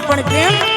પણ કેમ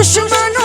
দুশ্মন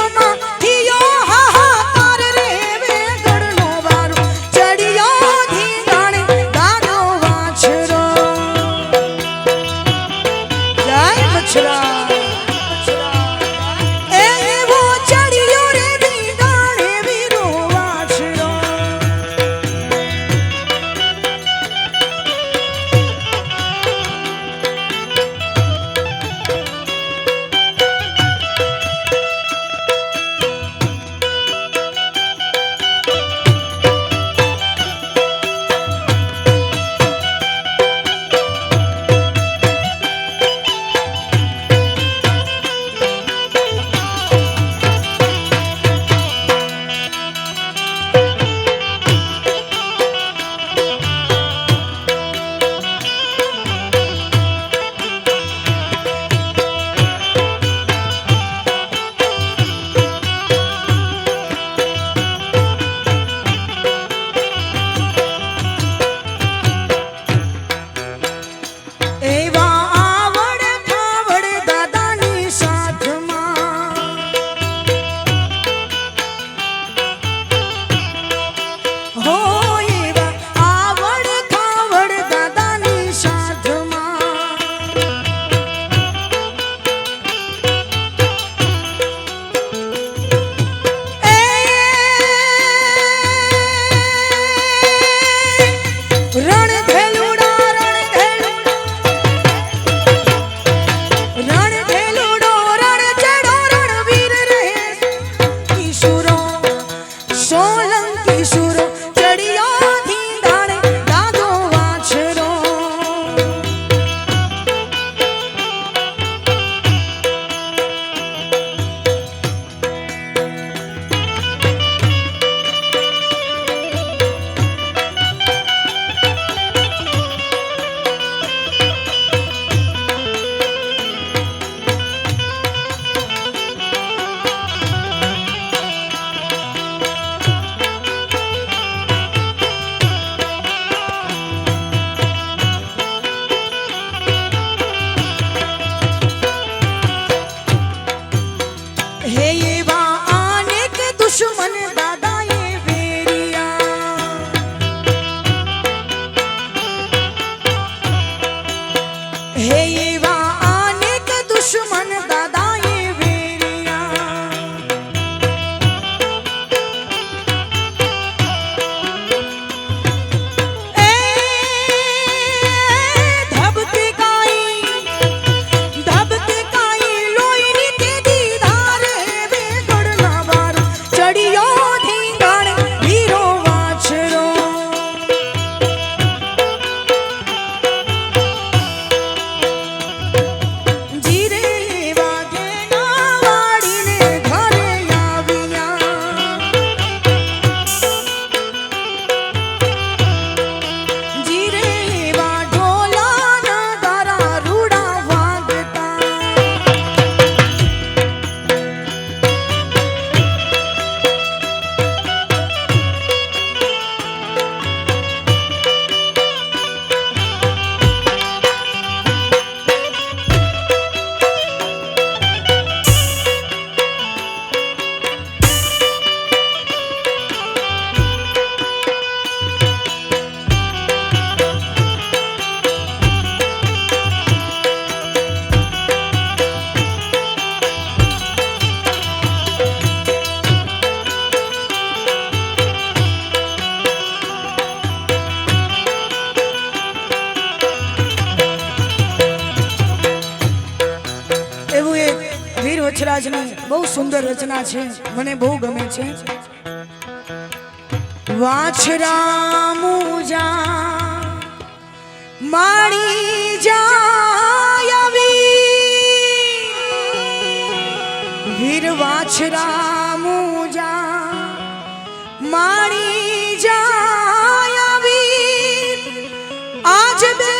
ગાના છે, મને બહુ ગમે છે. વાછરા મુજા માણી જાયવી વીર વાછરા મુજા માણી જાયવી આજ બે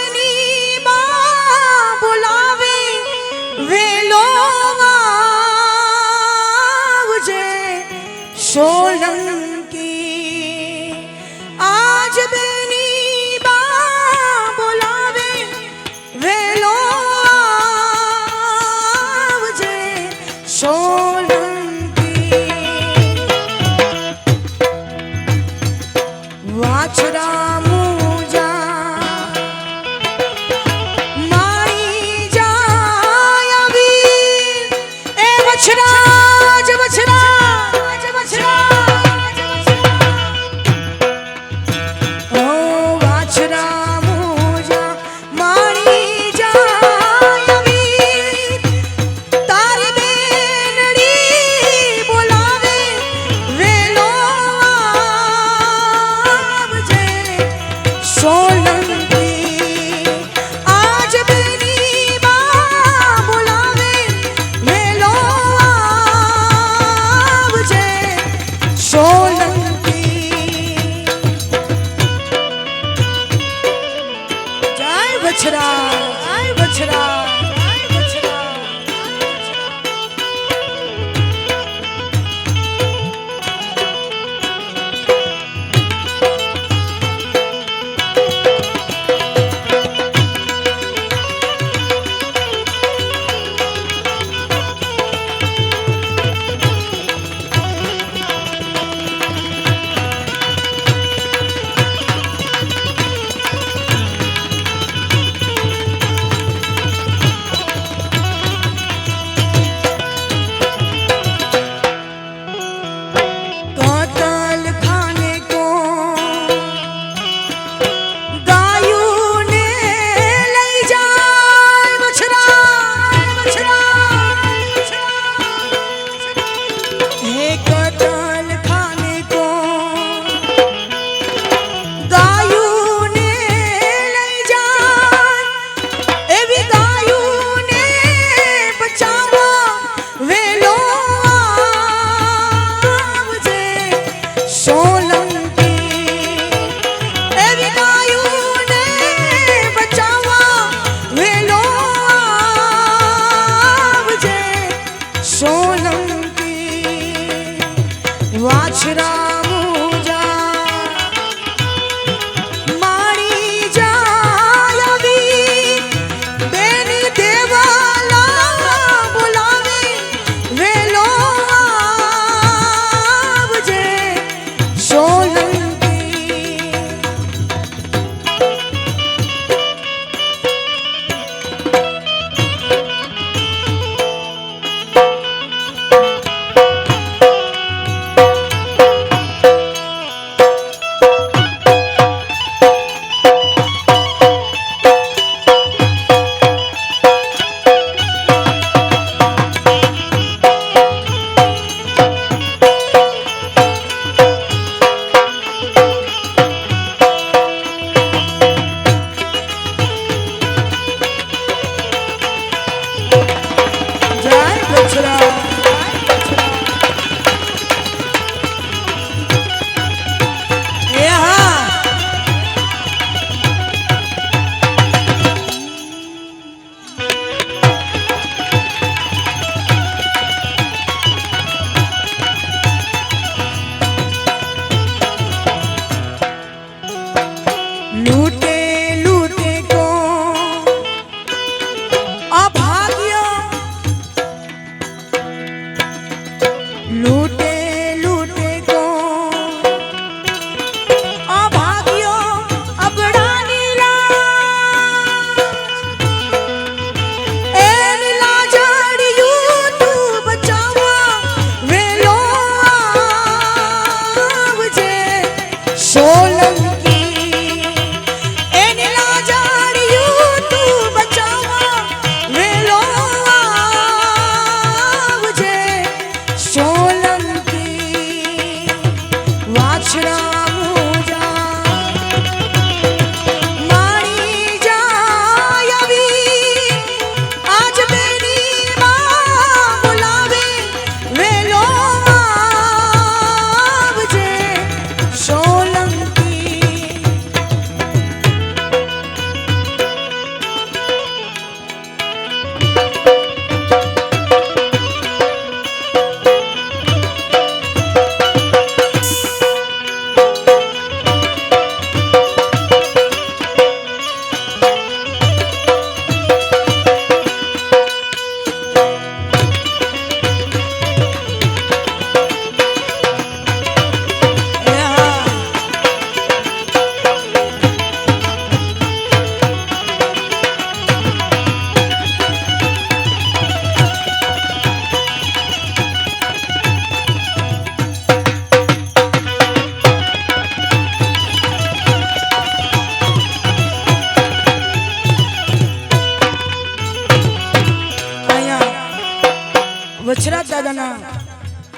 પંચરાજ દાદાના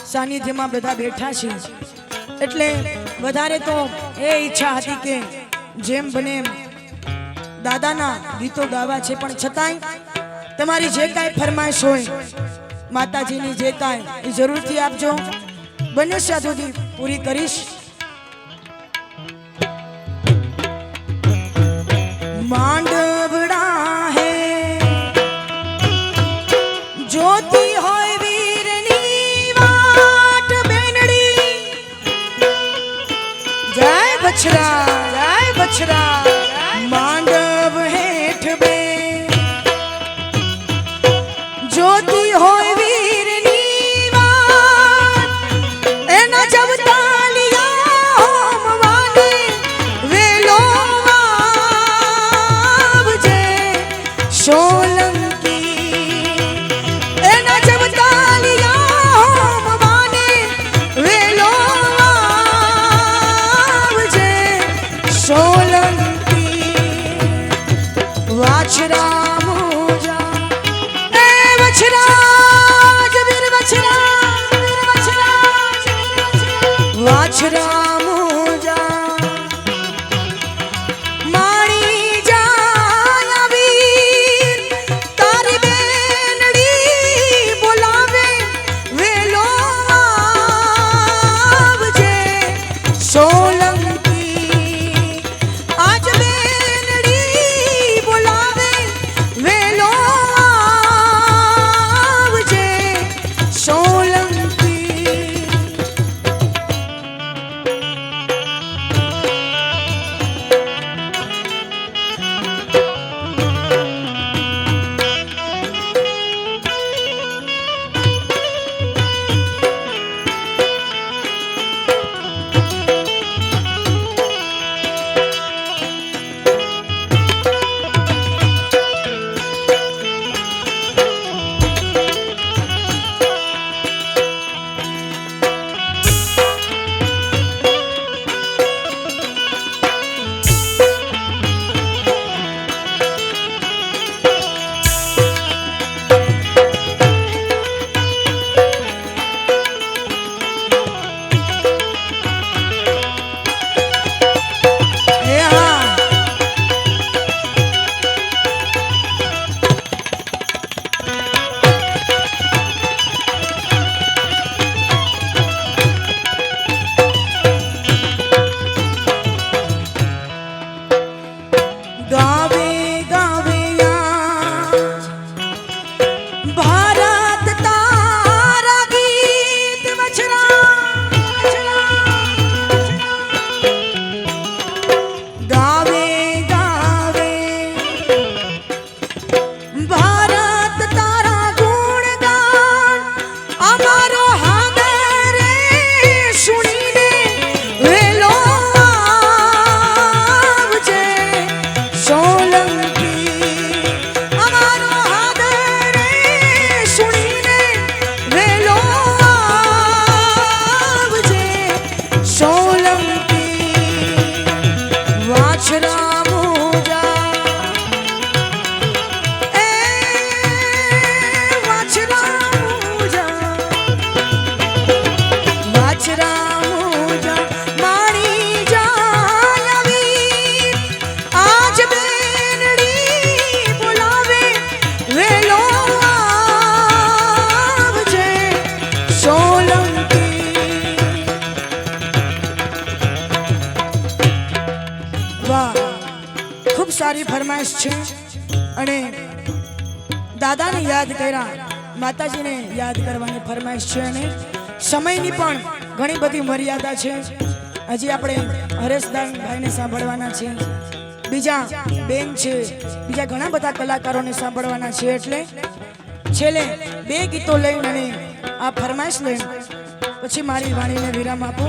સાનિધ્યમાં બધા બેઠા છે. એટલે વધારે તો એ ઈચ્છા હતી કે જેમ બને દાદાના ગીતો ગાવા છે, પણ છતાંય તમારી જે કાંઈ ફરમાઈશ હોય, માતાજીની જે કાંઈ, એ જરૂરથી આપજો. બંને સાધુથી પૂરી કરીશ. માંડ ફરમાઈશ છે. અને દાદાને યાદ કર્યા, માતાજીને યાદ કરવાની ફરમાઈશ છે અને સમયની પણ ઘણી બધી મર્યાદા છે. હજી આપણે હરેશદાનભાઈને સાંભળવાના છે બીજા બેન છે, બીજા ઘણા બધા કલાકારોને સાંભળવાના છે એટલે છેલ્લે બે ગીતો લઈને આ ફરમાઈશ લઈને પછી મારી વાણીને વિરામ આપો.